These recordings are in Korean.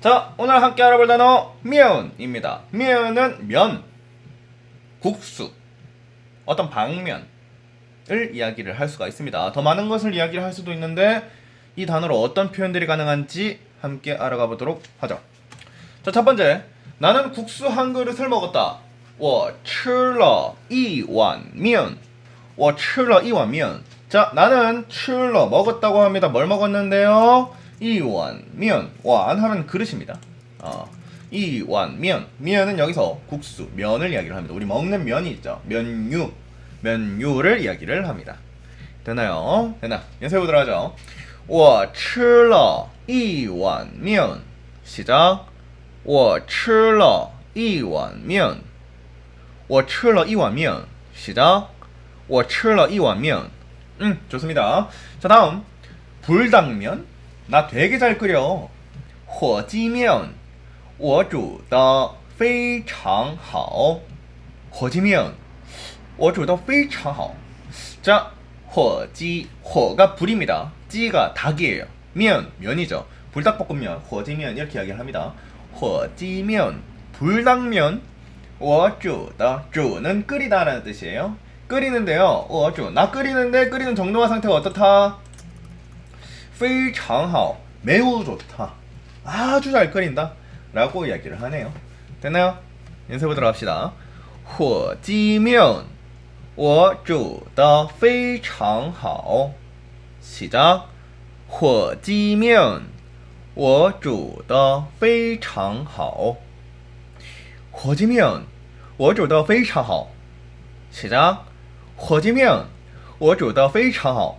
자, 오늘 함께 알아볼 단어 면입니다. 면은 면, 국수, 어떤 방면을 이야기를 할 수가 있습니다. 더 많은 것을 이야기를 할 수도 있는데 이 단어로 어떤 표현들이 가능한지 함께 알아가 보도록 하죠. 자, 첫 번째. 나는 국수 한 그릇을 먹었다. 我吃了一碗面.我吃了一碗面. 자, 나는 吃了 먹었다고 합니다. 뭘 먹었는데요? 一碗面. 완 하면 그릇입니다. 어. 一碗面. 면은 여기서 국수, 면을 이야기를 합니다. 우리 먹는 면이 있죠. 면류. 면류를 이야기를 합니다. 되나요? 되나? 연습해 보도록 하죠. 我吃了一碗面. 시작. 我吃了一碗面.我吃了一碗面. 시작. 我吃了一碗面. 음, 좋습니다. 자, 다음. 불당면. 나 되게 잘 끓여. 火鸡面.我煮的非常好.火鸡面.我煮的非常好. 자, 火鸡, 火가 불입니다. 찌가 닭이에요. 면, 면이죠. 불닭볶음면, 火鸡面 이렇게 이야기를 합니다. 火鸡面, 불닭면, 我煮的, 煮는 끓이다라는 뜻이에요. 끓이는데요. 我煮, 나 끓이는데 끓이는 정도와 상태가 어떻다? 非常好, 매우 좋다. 아주 잘 끓인다. 라고 이야기를 하네요. 됐나요? 연습해보도록 합시다. 火鸡面我煮的非常好。시작。火鸡面我煮的非常好。火鸡面我煮的非常好。시작。火鸡面我煮的非常好。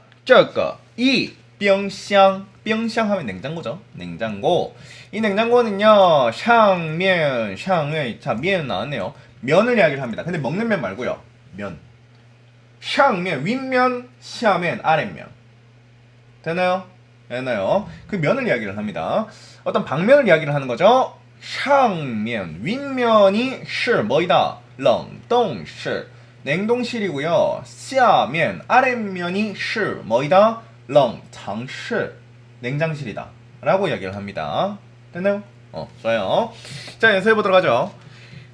这个이冰箱 冰箱 하면 냉장고죠. 냉장고. 이 냉장고는요. 上面上面 자, 면 나왔네요. 면을 이야기를 합니다. 근데 먹는 면 말고요. 면. 上面 윗면, 下面 아랫면. 되나요? 되나요? 그 면을 이야기를 합니다. 어떤 방면을 이야기를 하는 거죠. 上面 윗면이 是 뭐이다? 冷冻室 냉동실이고요. 下面 아랫면이 是 뭐이다? 冷藏室 냉장실이다. 라고 이야기를 합니다. 됐나요? 어, 좋아요. 자, 연습해 보도록 하죠.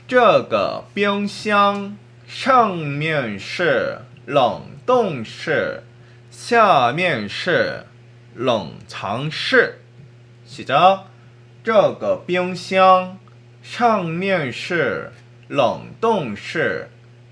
这个冰箱上面是冷冻室，下面是冷藏室。시작。这个冰箱上面是冷冻室，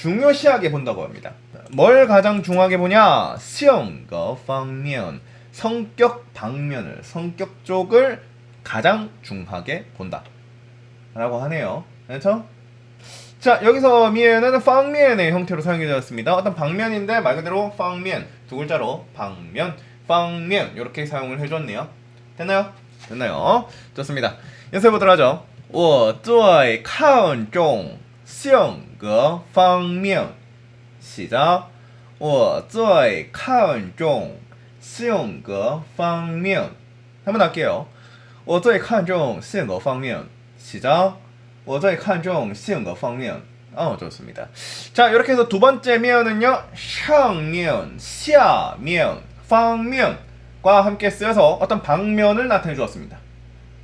중요시하게 본다고 합니다. 뭘 가장 중요하게 보냐? 性格方面, 성격 방면을, 성격 쪽을 가장 중하게 본다. 라고 하네요. 그렇죠? 자 여기서 미에는 방면의 형태로 사용이 되었습니다. 어떤 방면인데 말 그대로 방면 두 글자로 방면, 방면 이렇게 사용을 해줬네요. 됐나요? 됐나요? 좋습니다. 연습해 보도록 하죠. 我最看重性 格方面. 시작. 我最看重性格方面. 한번 할게요. 我最看重性格方面. 시작. 我最看重性格方面. 어, 좋습니다. 자, 이렇게 해서 두 번째 면은요. 上面, 下面, 方面과 함께 쓰여서 어떤 방면을 나타내 주었습니다.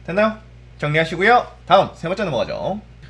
됐나요? 정리하시고요. 다음 세 번째 넘어가죠.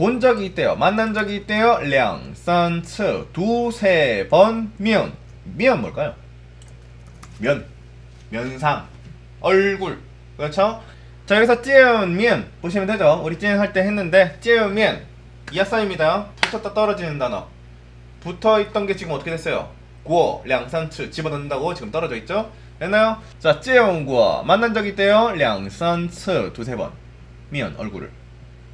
본 적이 있대요. 만난 적이 있대요. 량산츠 두세 번 면. 면 뭘까요? 면. 면상. 얼굴. 그렇죠? 자, 여기서 찌면 보시면 되죠. 우리 찌는 할때 했는데 찌면 이하사입니다. 붙었다 떨어지는 단어. 붙어 있던 게 지금 어떻게 됐어요? 구어, 량산츠 집어넣는다고 지금 떨어져 있죠? 됐나요? 자, 찌용 구어 만난 적이 있대요. 량산츠 두세 번. 미연 얼굴을.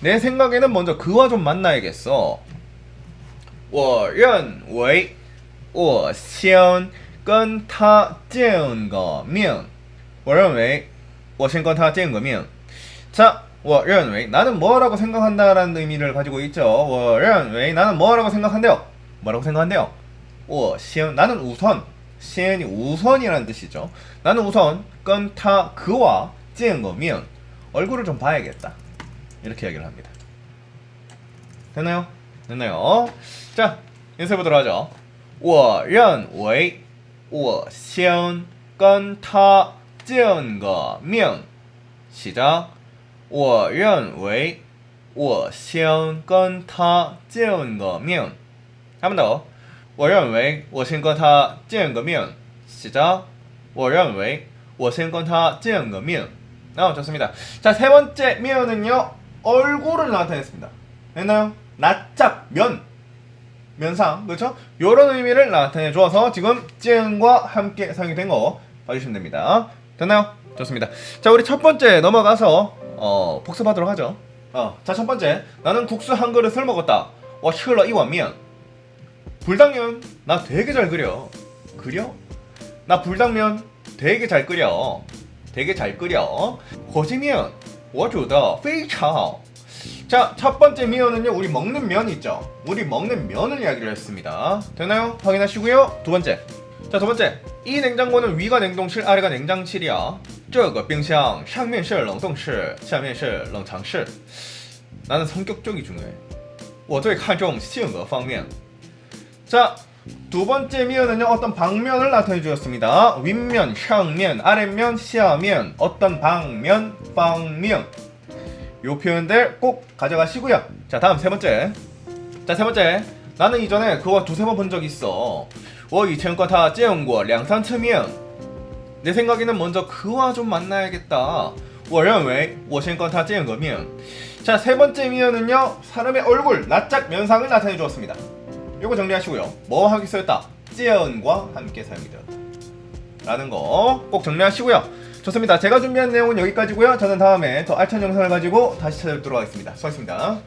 내 생각에는 먼저 그와 좀 만나야겠어. 我认为我先跟他见个面。我认为我先跟他见个面. 자, 我认为 나는 뭐라고 생각한다라는 의미를 가지고 있죠. 我认为 나는 뭐라고 생각한대요. 뭐라고 생각한대요? 我先 나는 우선 先이 우선이라는 뜻이죠. 나는 우선 跟他 그와 见个面 얼굴을 좀 봐야겠다. 이렇게 이야기를 합니다. 됐나요? 됐나요? 자, 연습 보도록 하죠. 我认为我先跟他见个面. 시작. 我认为我先跟他见个面. 한 번 더. 我认为我先跟他见个面. 시작. 我认为我先跟他见个面. 아, 좋습니다. 자, 세 번째 면은요. 얼굴을 나타냈습니다. 됐나요? 낯짝, 면, 면상, 그렇죠? 이런 의미를 나타내 주어서 지금 쯔과 함께 사용이 된 거 봐주시면 됩니다. 됐나요? 좋습니다. 자, 우리 첫 번째 넘어가서 어, 복습하도록 하죠. 어, 자, 첫 번째. 나는 국수 한 그릇을 먹었다. 와, 힐러 이완면. 불당면, 나 되게 잘 그려. 그려? 나 불당면 되게 잘 끓여. 되게 잘 끓여. 고지면 我煮的非常好. 자, 첫 번째 미어는요, 우리 먹는 면 있죠? 우리 먹는 면을 이야기를 했습니다. 되나요? 확인하시고요. 두 번째. 자, 두 번째. 이 냉장고는 위가 냉동실, 아래가 냉장실이야. 这个冰箱上面是冷冻室，下面是冷藏室. 나는 성격 쪽이 중요해. 我最看重性格方面. 자, 두 번째 미어는요, 어떤 방면을 나타내 주었습니다. 윗면, 상면, 아랫면,下面, 어떤 방면, 방면. 요 표현들 꼭 가져가시고요. 자, 다음 세 번째. 자, 세 번째. 나는 이전에 그거 두세 번 본 적 있어. 我以前跟他见过两三次面. 내 생각에는 먼저 그와 좀 만나야겠다. 我认为我先跟他见个面. 자, 세 번째 미어는요. 사람의 얼굴, 낯짝 면상을 나타내 주었습니다. 요거 정리하시고요. 뭐 하기 쓰였다? 见과 함께 사용이 되었다. 라는 거 꼭 정리하시고요. 좋습니다. 제가 준비한 내용은 여기까지고요. 저는 다음에 더 알찬 영상을 가지고 다시 찾아뵙도록 하겠습니다. 수고하셨습니다.